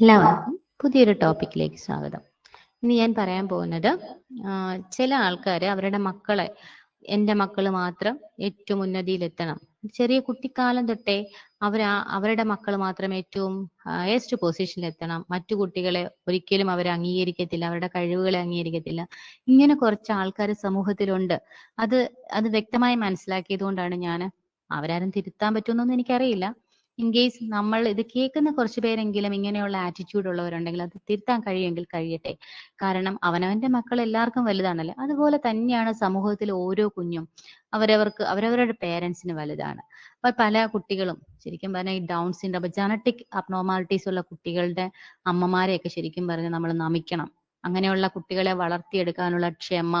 എല്ലാവർക്കും പുതിയൊരു ടോപ്പിക്കിലേക്ക് സ്വാഗതം. ഇന്ന് ഞാൻ പറയാൻ പോകുന്നത് ചില ആൾക്കാർ അവരുടെ മക്കളെ എന്റെ മക്കൾ മാത്രം ഏറ്റവും ഉന്നതിയിലെത്തണം. ചെറിയ കുട്ടിക്കാലം തൊട്ടേ അവർ അവരുടെ മക്കൾ മാത്രം ഏറ്റവും ഹയസ്റ്റ് പൊസിഷനിലെത്തണം മറ്റു കുട്ടികളെ ഒരിക്കലും അവർ അംഗീകരിക്കത്തില്ല അവരുടെ കഴിവുകളെ അംഗീകരിക്കത്തില്ല. ഇങ്ങനെ കുറച്ച് ആൾക്കാർ സമൂഹത്തിലുണ്ട്. അത് അത് വ്യക്തമായി മനസ്സിലാക്കിയത് കൊണ്ടാണ് ഞാൻ അവരാരും തിരുത്താൻ പറ്റുമെന്നൊന്നും എനിക്കറിയില്ല. ഇൻ കേസ് നമ്മൾ ഇത് കേൾക്കുന്ന കുറച്ച് പേരെങ്കിലും ഇങ്ങനെയുള്ള ആറ്റിറ്റ്യൂഡ് ഉള്ളവരുണ്ടെങ്കിൽ അത് തിരുത്താൻ കഴിയുമെങ്കിൽ കഴിയട്ടെ. കാരണം അവനവന്റെ മക്കൾ എല്ലാവർക്കും വലുതാണല്ലോ. അതുപോലെ തന്നെയാണ് സമൂഹത്തിലെ ഓരോ കുഞ്ഞും അവരവർക്ക് അവരവരുടെ പേരൻസിന് വലുതാണ്. അപ്പൊ പല കുട്ടികളും ശരിക്കും പറഞ്ഞാൽ ഈ ഡൗൺ സിൻഡ്രോം ജനറ്റിക് അബ്നോർമാലിറ്റീസ് ഉള്ള കുട്ടികളുടെ അമ്മമാരെയൊക്കെ ശരിക്കും പറഞ്ഞാൽ നമ്മൾ നമിക്കണം. അങ്ങനെയുള്ള കുട്ടികളെ വളർത്തിയെടുക്കാനുള്ള ക്ഷമ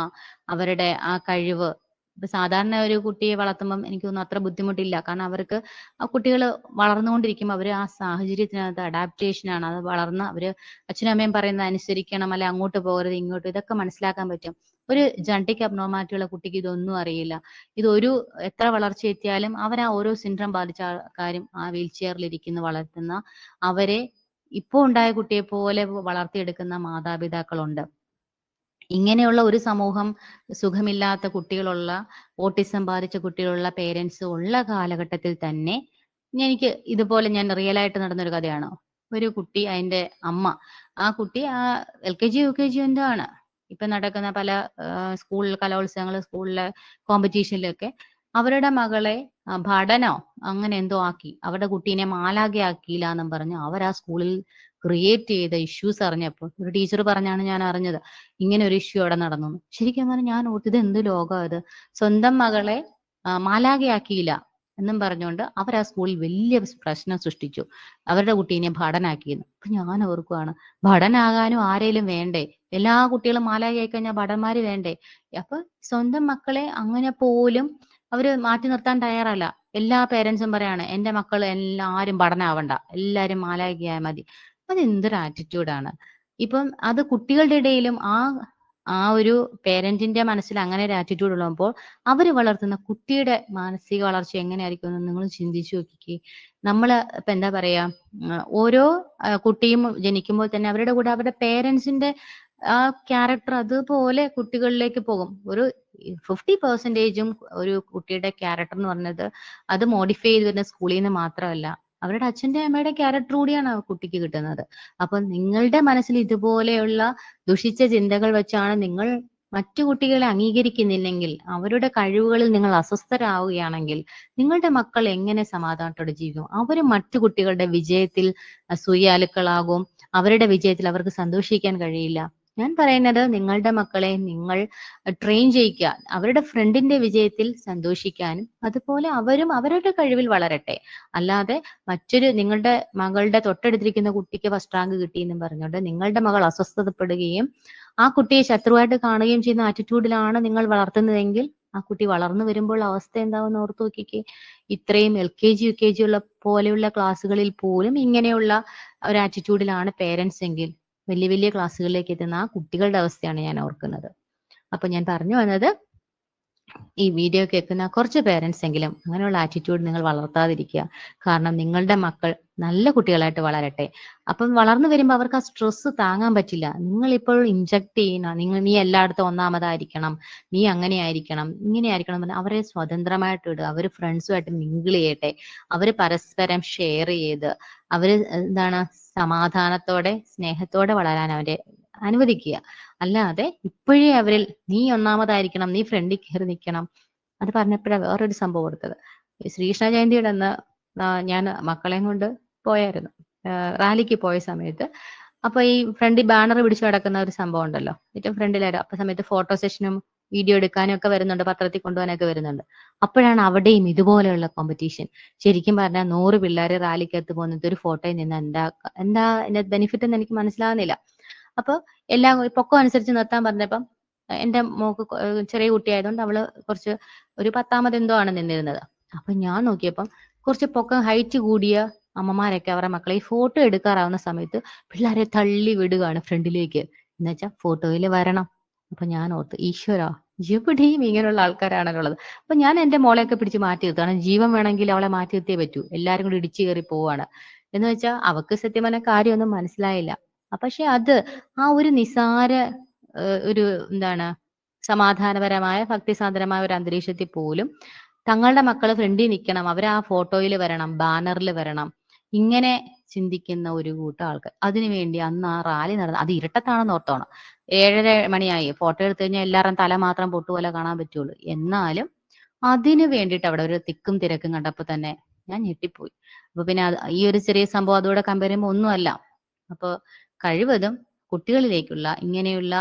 അവരുടെ ആ കഴിവ് ഇപ്പൊ സാധാരണ ഒരു കുട്ടിയെ വളർത്തുമ്പം എനിക്ക് തോന്നുന്നു അത്ര ബുദ്ധിമുട്ടില്ല. കാരണം അവർക്ക് ആ കുട്ടികൾ വളർന്നുകൊണ്ടിരിക്കുമ്പോൾ അവർ ആ സാഹചര്യത്തിനകത്ത് അഡാപ്റ്റേഷൻ ആണ്. അത് വളർന്ന് അവർ അച്ഛനും അമ്മയും പറയുന്നത് അനുസരിക്കണം അല്ലെ അങ്ങോട്ട് പോകരുത് ഇങ്ങോട്ട് ഇതൊക്കെ മനസ്സിലാക്കാൻ പറ്റും. ഒരു ജനറ്റിക് അബ്നോർമാലിറ്റി ഉള്ള കുട്ടിക്ക് ഇതൊന്നും അറിയില്ല. ഇത് ഒരു എത്ര വളർച്ച എത്തിയാലും അവർ ആ ഓരോ സിൻഡ്രം ബാധിച്ച ആൾക്കാരും ആ വീൽ ചെയറിൽ ഇരിക്കുന്ന വളർത്തുന്ന അവരെ ഇപ്പോൾ ഉണ്ടായ കുട്ടിയെ പോലെ വളർത്തിയെടുക്കുന്ന മാതാപിതാക്കളുണ്ട്. ഇങ്ങനെയുള്ള ഒരു സമൂഹം സുഖമില്ലാത്ത കുട്ടികളുള്ള ഓട്ടിസം ബാധിച്ച കുട്ടികളുള്ള പേരൻസ് ഉള്ള കാലഘട്ടത്തിൽ തന്നെ എനിക്ക് ഇതുപോലെ ഞാൻ റിയൽ ആയിട്ട് നടന്നൊരു കഥയാണ്? ഒരു കുട്ടി അതിന്റെ അമ്മ. ആ കുട്ടി ആ L K G U K G എന്തോ ആണ്. ഇപ്പൊ നടക്കുന്ന പല സ്കൂൾ കലോത്സവങ്ങൾ സ്കൂളിലെ കോമ്പറ്റീഷനിലൊക്കെ അവരുടെ മകളെ ഭടനോ അങ്ങനെ എന്തോ ആക്കി. അവരുടെ കുട്ടീനെ മാലാകെ ആക്കിയില്ല എന്നും പറഞ്ഞ് അവർ ആ സ്കൂളിൽ ക്രിയേറ്റ് ചെയ്ത ഇഷ്യൂസ് അറിഞ്ഞപ്പോൾ ഒരു ടീച്ചർ പറഞ്ഞാണ് ഞാൻ അറിഞ്ഞത്. ഇങ്ങനെ ഒരു ഇഷ്യൂ അവിടെ നടന്നു. ശരിക്കും പറഞ്ഞാൽ ഞാൻ ഓർത്ത് എന്ത് ലോകം ഇത്? സ്വന്തം മകളെ മാലാകയാക്കിയില്ല എന്നും പറഞ്ഞുകൊണ്ട് അവർ ആ സ്കൂളിൽ വലിയ പ്രശ്നം സൃഷ്ടിച്ചു. അവരുടെ കുട്ടീനെ ഭടനാക്കിയെന്ന്. അപ്പൊ ഞാൻ ഓർക്കുവാണ് ഭടനാകാനും ആരേലും വേണ്ടേ? എല്ലാ കുട്ടികളും മാലാകയായി കഴിഞ്ഞാൽ ഭടന്മാര് വേണ്ടേ? അപ്പൊ സ്വന്തം മക്കളെ അങ്ങനെ പോലും അവർ മാറ്റി നിർത്താൻ തയ്യാറല്ല. എല്ലാ പേരൻസും പറയാണ് എന്റെ മക്കൾ എല്ലാരും പഠനാവണ്ട എല്ലാരും മാലാഖിയായ മതി. അത് എന്തൊരു ആറ്റിറ്റ്യൂഡാണ് ഇപ്പം അത് കുട്ടികളുടെ ഇടയിലും ആ ആ ഒരു പേരന്റിന്റെ മനസ്സിൽ അങ്ങനെ ഒരു ആറ്റിറ്റ്യൂഡ് ഉള്ളപ്പോൾ അവർ വളർത്തുന്ന കുട്ടിയുടെ മാനസിക വളർച്ച എങ്ങനെയായിരിക്കും എന്ന് നിങ്ങൾ ചിന്തിച്ചു നോക്കിക്കേ. നമ്മൾ ഇപ്പൊ എന്താ പറയാ ഓരോ കുട്ടിയും ജനിക്കുമ്പോൾ തന്നെ അവരുടെ കൂടെ അവരുടെ പേരൻസിന്റെ ആ ക്യാരക്ടർ അതുപോലെ കുട്ടികളിലേക്ക് പോകും. ഒരു ഫിഫ്റ്റി പെർസെന്റേജും ഒരു കുട്ടിയുടെ ക്യാരക്ടർ എന്ന് പറഞ്ഞത് അത് മോഡിഫൈ ചെയ്ത് വരുന്ന സ്കൂളിൽ നിന്ന് മാത്രമല്ല. അവരുടെ അച്ഛന്റെ അമ്മയുടെ ക്യാരക്ടർ കൂടിയാണ് ആ കുട്ടിക്ക് കിട്ടുന്നത്. അപ്പൊ നിങ്ങളുടെ മനസ്സിൽ ഇതുപോലെയുള്ള ദുഷിച്ച ചിന്തകൾ വെച്ചാണ് നിങ്ങൾ മറ്റു കുട്ടികളെ അംഗീകരിക്കുന്നില്ലെങ്കിൽ അവരുടെ കഴിവുകളിൽ നിങ്ങൾ അസ്വസ്ഥരാവുകയാണെങ്കിൽ നിങ്ങളുടെ മക്കൾ എങ്ങനെ സമാധാനത്തോടെ ജീവിക്കും? അവർ മറ്റു കുട്ടികളുടെ വിജയത്തിൽ സൂയാലുക്കളാകും അവരുടെ വിജയത്തിൽ അവർക്ക് സന്തോഷിക്കാൻ കഴിയില്ല. ഞാൻ പറയുന്നത് നിങ്ങളുടെ മക്കളെ നിങ്ങൾ ട്രെയിൻ ചെയ്യിക്കുക. അവരുടെ ഫ്രണ്ടിന്റെ വിജയത്തിൽ സന്തോഷിക്കാനും അതുപോലെ അവരും അവരുടെ കഴിവിൽ വളരട്ടെ. അല്ലാതെ മറ്റൊരു നിങ്ങളുടെ മകളുടെ തൊട്ടടുത്തിരിക്കുന്ന കുട്ടിക്ക് ഫസ്റ്റ് റാങ്ക് കിട്ടി എന്നും പറഞ്ഞുകൊണ്ട് നിങ്ങളുടെ മകൾ അസ്വസ്ഥതപ്പെടുകയും ആ കുട്ടിയെ ശത്രുവായിട്ട് കാണുകയും ചെയ്യുന്ന ആറ്റിറ്റ്യൂഡിലാണ് നിങ്ങൾ വളർത്തുന്നതെങ്കിൽ ആ കുട്ടി വളർന്നു വരുമ്പോൾ അവസ്ഥ എന്താവെന്ന് ഓർത്തു നോക്കിക്കേ. ഇത്രയും L K G U K G ഉള്ള പോലെയുള്ള ക്ലാസ്സുകളിൽ പോലും ഇങ്ങനെയുള്ള ഒരു ആറ്റിറ്റ്യൂഡിലാണ് പേരൻസ് എങ്കിൽ വലിയ വലിയ ക്ലാസ്സുകളിലേക്ക് എത്തുന്ന ആ കുട്ടികളുടെ അവസ്ഥയാണ് ഞാൻ ഓർക്കുന്നത്. അപ്പൊ ഞാൻ പറഞ്ഞു വന്നത് ഈ വീഡിയോ കേൾക്കുന്ന കുറച്ച് പേരൻസ് എങ്കിലും അങ്ങനെയുള്ള ആറ്റിറ്റ്യൂഡ് നിങ്ങൾ വളർത്താതിരിക്കുക. കാരണം നിങ്ങളുടെ മക്കൾ നല്ല കുട്ടികളായിട്ട് വളരട്ടെ. അപ്പം വളർന്നു വരുമ്പോൾ അവർക്ക് ആ സ്ട്രെസ് താങ്ങാൻ പറ്റില്ല. നിങ്ങൾ ഇപ്പോൾ ഇഞ്ചക്ട് ചെയ്യുന്ന നിങ്ങൾ നീ എല്ലായിടത്തും ഒന്നാമതായിരിക്കണം നീ അങ്ങനെ ആയിരിക്കണം ഇങ്ങനെ ആയിരിക്കണം എന്ന് അവരെ സ്വതന്ത്രമായിട്ട് ഇടുക. അവർ ഫ്രണ്ട്സുമായിട്ട് മിങ്കിൾ ചെയ്യട്ടെ. അവർ പരസ്പരം ഷെയർ ചെയ്ത് അവർ എന്താണ് സമാധാനത്തോടെ സ്നേഹത്തോടെ വളരാൻ അവരെ അനുവദിക്കുക. അല്ലാതെ ഇപ്പോഴേ അവരിൽ നീ ഒന്നാമതായിരിക്കണം നീ ഫ്രണ്ടിൽ കയറി നിൽക്കണം. അത് പറഞ്ഞപ്പോഴാണ് വേറൊരു സംഭവം കൊടുത്തത്. ശ്രീകൃഷ്ണ ജയന്തിയുടെ അന്ന് ഞാൻ മക്കളെയും കൊണ്ട് പോയായിരുന്നു. റാലിക്ക് പോയ സമയത്ത്. അപ്പൊ ഈ ഫ്രണ്ടിൽ ബാനർ പിടിച്ചു കിടക്കുന്ന ഒരു സംഭവം ഉണ്ടല്ലോ. ഏറ്റവും ഫ്രണ്ടിലായിരുന്നു. അപ്പൊ സമയത്ത് ഫോട്ടോ സെഷനും വീഡിയോ എടുക്കാനും ഒക്കെ വരുന്നുണ്ട് പത്രത്തിൽ കൊണ്ടുപോകാനൊക്കെ വരുന്നുണ്ട്. അപ്പോഴാണ് അവിടെയും ഇതുപോലെയുള്ള കോമ്പറ്റീഷൻ ശരിക്കും പറഞ്ഞാൽ നൂറ് പിള്ളേർ റാലിക്കകത്ത് പോകുന്നത് ഒരു ഫോട്ടോയിൽ നിന്ന് എന്താ എന്താ അതിന്റെ ബെനിഫിറ്റ് എന്ന് എനിക്ക് മനസ്സിലാവുന്നില്ല. അപ്പൊ എല്ലാം പൊക്കം അനുസരിച്ച് നിർത്താൻ പറഞ്ഞപ്പം എന്റെ മോക്ക് ചെറിയ കുട്ടിയായതുകൊണ്ട് അവൾ കുറച്ച് ഒരു പത്താമത് എന്തോ ആണ് നിന്നിരുന്നത്. അപ്പൊ ഞാൻ നോക്കിയപ്പം കുറച്ച് പൊക്കം ഹൈറ്റ് കൂടിയ അമ്മമാരൊക്കെ അവരുടെ മക്കളെ ഈ ഫോട്ടോ എടുക്കാറാവുന്ന സമയത്ത് പിള്ളേരെ തള്ളി വിടുകയാണ് ഫ്രണ്ടിലേക്ക്. എന്നുവെച്ചാൽ ഫോട്ടോയിൽ വരണം. അപ്പൊ ഞാൻ ഓർത്ത് ഈശ്വര എവിടെയും ഇങ്ങനെയുള്ള ആൾക്കാരാണല്ലോ ഉള്ളത് അപ്പൊ ഞാൻ എന്റെ മോളെയൊക്കെ പിടിച്ച് മാറ്റി നിർത്തുകയാണ്. ജീവൻ വേണമെങ്കിൽ അവളെ മാറ്റി നിർത്തിയേ പറ്റൂ. എല്ലാരും കൂടി ഇടിച്ചു കയറി പോവാണ് എന്ന് വെച്ചാൽ അവക്ക് സത്യം പറഞ്ഞ കാര്യമൊന്നും മനസ്സിലായില്ല. പക്ഷെ അത് ആ ഒരു നിസാര ഒരു എന്താണ് സമാധാനപരമായ ഭക്തിസാന്ദ്രമായ ഒരു അന്തരീക്ഷത്തിൽ പോലും തങ്ങളുടെ മക്കൾ ഫ്രണ്ടിൽ നിൽക്കണം. അവർ ആ ഫോട്ടോയിൽ വരണം ബാനറിൽ വരണം. ഇങ്ങനെ ചിന്തിക്കുന്ന ഒരു കൂട്ടം ആൾക്കാർ. അതിനുവേണ്ടി അന്ന് ആ റാലി നടന്ന അത് ഇരുട്ടത്താണെന്ന് ഓർത്തോണം. ഏഴര മണിയായി. ഫോട്ടോ എടുത്തു കഴിഞ്ഞാൽ എല്ലാവരും തല മാത്രം പൊട്ടുപോലെ കാണാൻ പറ്റുള്ളൂ. എന്നാലും അതിനു വേണ്ടിയിട്ട് അവിടെ ഒരു തിക്കും തിരക്കും കണ്ടപ്പോ തന്നെ ഞാൻ ഞെട്ടിപ്പോയി. അപ്പൊ പിന്നെ ഈ ഒരു ചെറിയ സംഭവം അതോടെ കമ്പയർ ചെയ്യുമ്പോൾ ഒന്നുമല്ല. അപ്പൊ കഴിവതും കുട്ടികളിലേക്കുള്ള ഇങ്ങനെയുള്ള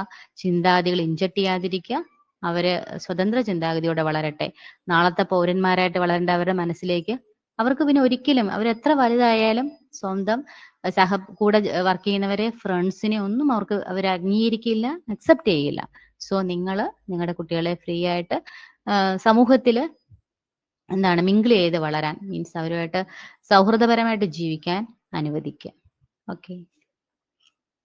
ചിന്താഗതികൾ ഇഞ്ചട്ട് ചെയ്യാതിരിക്കുക. അവർ സ്വതന്ത്ര ചിന്താഗതിയോടെ വളരട്ടെ. നാളത്തെ പൗരന്മാരായിട്ട് വളരേണ്ട അവരുടെ മനസ്സിലേക്ക് അവർക്ക് പിന്നെ ഒരിക്കലും അവർ എത്ര വലുതായാലും സ്വന്തം സഹ കൂടെ വർക്ക് ചെയ്യുന്നവരെ ഫ്രണ്ട്സിനെ ഒന്നും അവർക്ക് അവർ അംഗീകരിക്കില്ല അക്സെപ്റ്റ് ചെയ്യില്ല. സോ നിങ്ങൾ നിങ്ങളുടെ കുട്ടികളെ ഫ്രീ ആയിട്ട് സമൂഹത്തിൽ എന്താണ് മിങ്കിൾ ചെയ്ത് വളരാൻ മീൻസ് അവരുമായിട്ട് സൗഹൃദപരമായിട്ട് ജീവിക്കാൻ അനുവദിക്കുക. ഓക്കെ